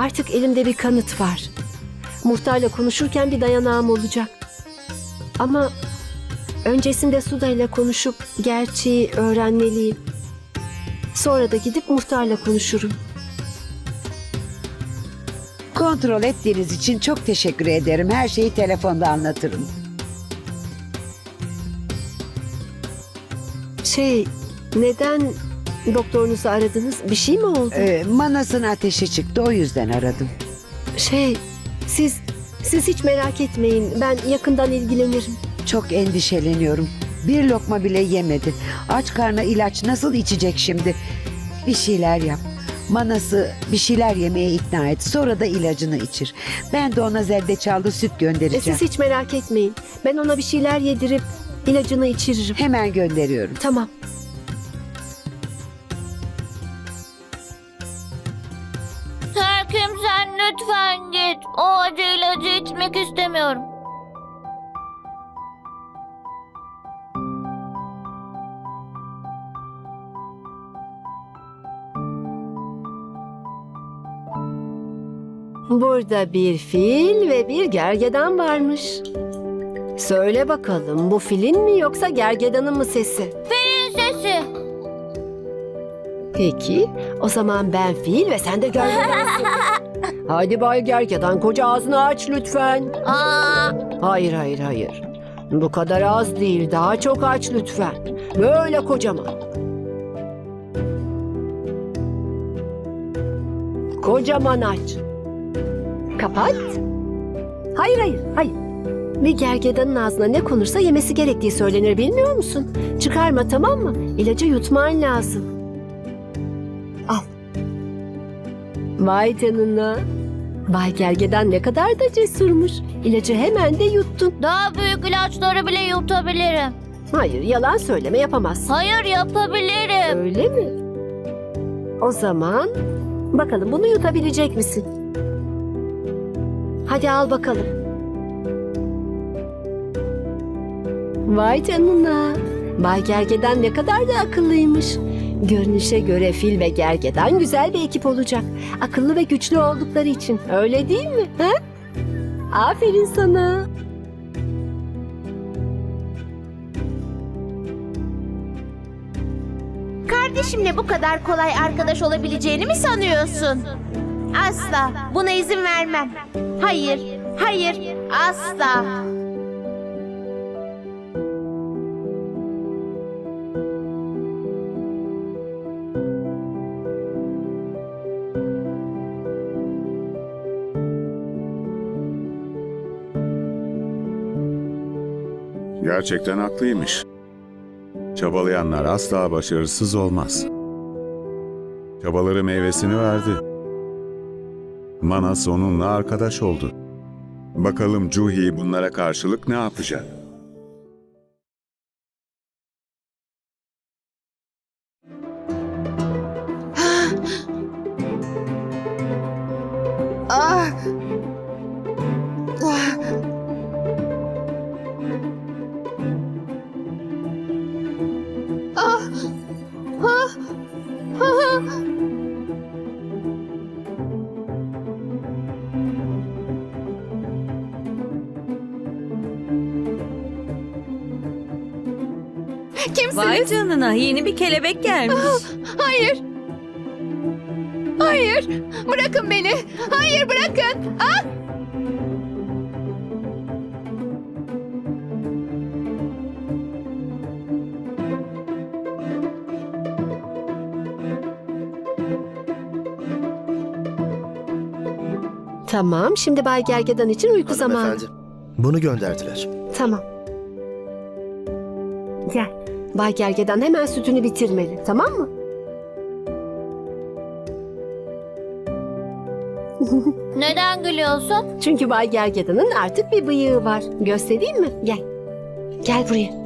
Artık elimde bir kanıt var. Muhtarla konuşurken bir dayanağım olacak. Ama öncesinde Suda ile konuşup gerçeği öğrenmeliyim. Sonra da gidip muhtarla konuşurum. Kontrol ettiğiniz için çok teşekkür ederim. Her şeyi telefonda anlatırım. Şey, neden doktorunuzu aradınız? Bir şey mi oldu? Ee, Manas'ın ateşi çıktı o yüzden aradım. Şey, siz siz hiç merak etmeyin. Ben yakından ilgilenirim. Çok endişeleniyorum. Bir lokma bile yemedi. Aç karna ilaç nasıl içecek şimdi? Bir şeyler yap. Manas'ı bir şeyler yemeye ikna et. Sonra da ilacını içir. Ben de ona zerdeçallı süt E, göndereceğim. siz hiç merak etmeyin. Ben ona bir şeyler yedirip ilacını içiririm. Hemen gönderiyorum. Tamam. Lütfen git. O acı ilacı içmek istemiyorum. Burada bir fil ve bir gergedan varmış. Söyle bakalım bu filin mi yoksa gergedanın mı sesi? Filin sesi. Peki o zaman ben fil ve sen de gergedansın. Hadi Bay Gergedan koca ağzını aç lütfen. Aa, Hayır hayır hayır. Bu kadar az değil daha çok aç lütfen. Böyle kocaman. Kocaman aç. Kapat. Hayır hayır hayır. Bir gergedanın ağzına ne konursa yemesi gerektiği söylenir bilmiyor musun? Çıkarma tamam mı? İlacı yutman lazım. Al. Vay canına. Bay Gergedan ne kadar da cesurmuş. İlacı hemen de yuttun. daha büyük ilaçları bile yutabilirim. Hayır yalan söyleme yapamazsın. Hayır yapabilirim. Öyle mi? O zaman bakalım bunu yutabilecek misin? Hadi al bakalım. Vay canına. Bay Gergedan ne kadar da akıllıymış. Görünüşe göre fil ve gergedan güzel bir ekip olacak. Akıllı ve güçlü oldukları için. Öyle değil mi? He? Aferin sana. Kardeşimle bu kadar kolay arkadaş olabileceğini mi sanıyorsun? Asla. Buna izin vermem. Hayır, hayır, asla. Gerçekten haklıymış. Çabalayanlar asla başarısız olmaz. Çabaları meyvesini verdi. Manas onunla arkadaş oldu. Bakalım Juhi bunlara karşılık ne yapacak? Vay canına yeni bir kelebek gelmiş. Hayır. Hayır. Bırakın beni. Hayır bırakın. Ah! Tamam şimdi Bay Gergedan için uyku zamanı. Hanımefendi, bunu gönderdiler. Tamam. Gel. Bay Gergedan hemen sütünü bitirmeli. Tamam mı? Neden gülüyorsun? Çünkü Bay Gergedan'ın artık bir bıyığı var. Göstereyim mi? Gel. Gel buraya.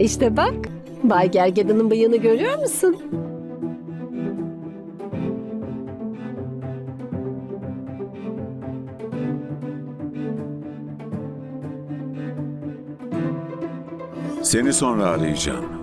İşte bak, Bay Gergedan'ın bıyığını görüyor musun? Seni sonra arayacağım.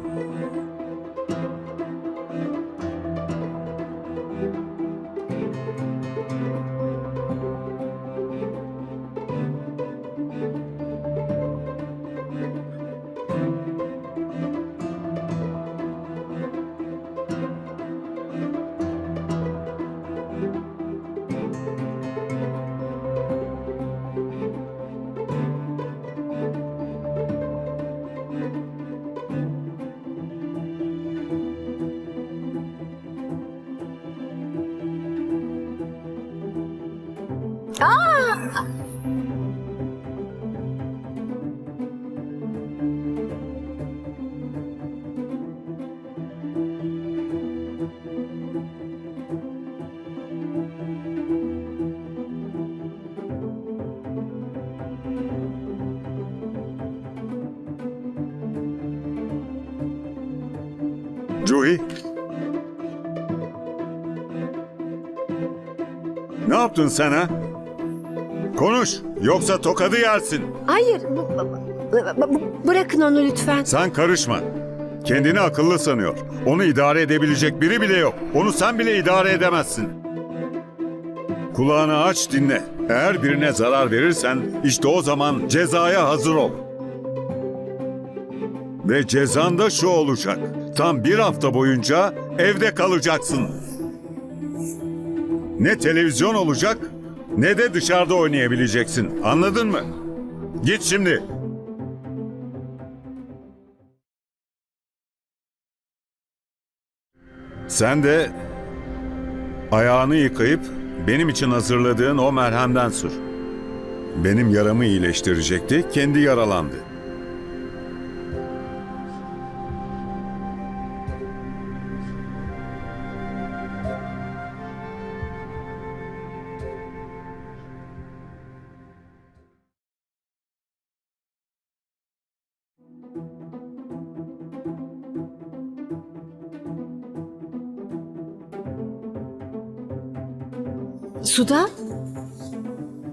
Cuhi. Ne yaptın sen ha? Konuş, yoksa tokadı yersin. Hayır. bu- bu- bu- bırakın onu lütfen. Sen karışma. Kendini akıllı sanıyor. Onu idare edebilecek biri bile yok. Onu sen bile idare edemezsin. Kulağını aç dinle. Eğer birine zarar verirsen işte o zaman cezaya hazır ol. Ve cezan da şu olacak. Tam bir hafta boyunca evde kalacaksın. Ne televizyon olacak ne de dışarıda oynayabileceksin. Anladın mı? Git şimdi. Sen de ayağını yıkayıp benim için hazırladığın o merhemden sür. Benim yaramı iyileştirecekti, kendi yaralandı. Suda?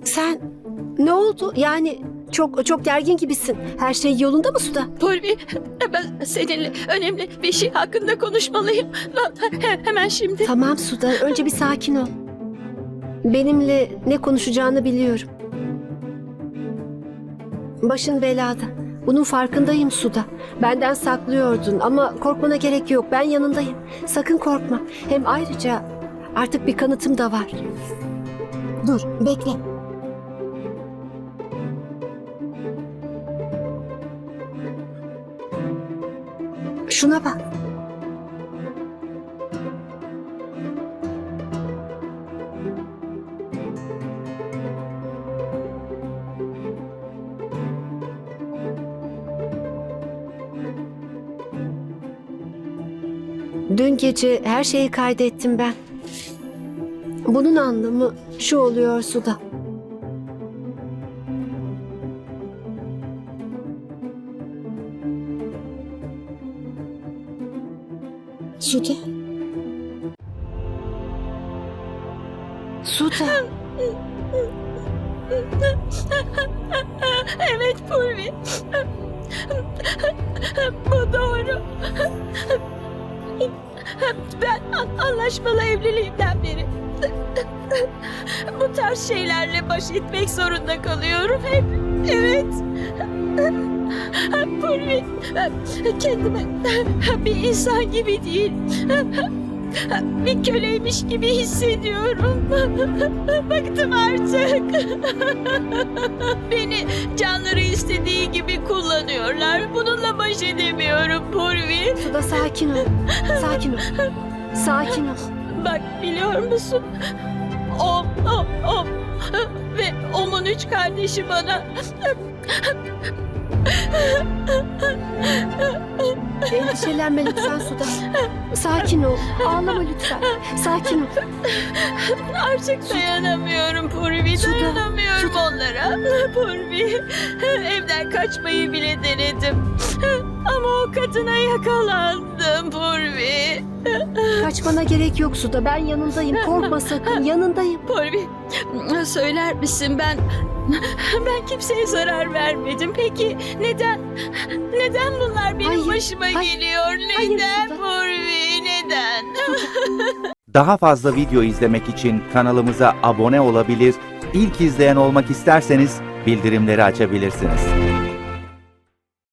Sen ne oldu? Yani çok çok gergin gibisin. Her şey yolunda mı Suda? Purvi, ben seninle önemli bir şey hakkında konuşmalıyım. He- Hemen şimdi. Tamam Suda. Önce bir sakin ol. Benimle ne konuşacağını biliyorum. Başın belada. Bunun farkındayım Suda. Benden saklıyordun ama korkmana gerek yok. Ben yanındayım. Sakın korkma. Hem ayrıca artık bir kanıtım da var. Dur, bekle. Şuna bak. Dün gece her şeyi kaydettim ben. Bunun anlamı şu oluyor Suda. Suda. Suda. Evet Purvi. Bu doğru. Ben an- anlaşmalı evliliğimden beri bu tarz şeylerle baş etmek zorunda kalıyorum hep. Evet. Purvi, kendime bir insan gibi değil, bir köleymiş gibi hissediyorum. Bıktım artık. Beni canları istediği gibi kullanıyorlar. Bununla baş edemiyorum Purvi. Suda sakin ol. Sakin ol. Sakin ol. Bak biliyor musun? O, o, o ve Om'un üç kardeşi bana Endişelenme lütfen Suda. Sakin ol. Ağlama lütfen. Sakin ol. artık dayanamıyorum Purvi. Suda, Dayanamıyorum Suda. onlara. Purvi. Evden kaçmayı bile denedim. Ama o kadına yakalandım Purvi. Kaçmana gerek yok Suda. Ben yanındayım. Korkma sakın. Yanındayım. Purvi söyler misin ben ben kimseye zarar vermedim. Peki neden neden bunlar benim Hayır, başıma hayır, geliyor? Neden. Purvi neden? Daha fazla video izlemek için kanalımıza abone olabilir, ilk izleyen olmak isterseniz bildirimleri açabilirsiniz.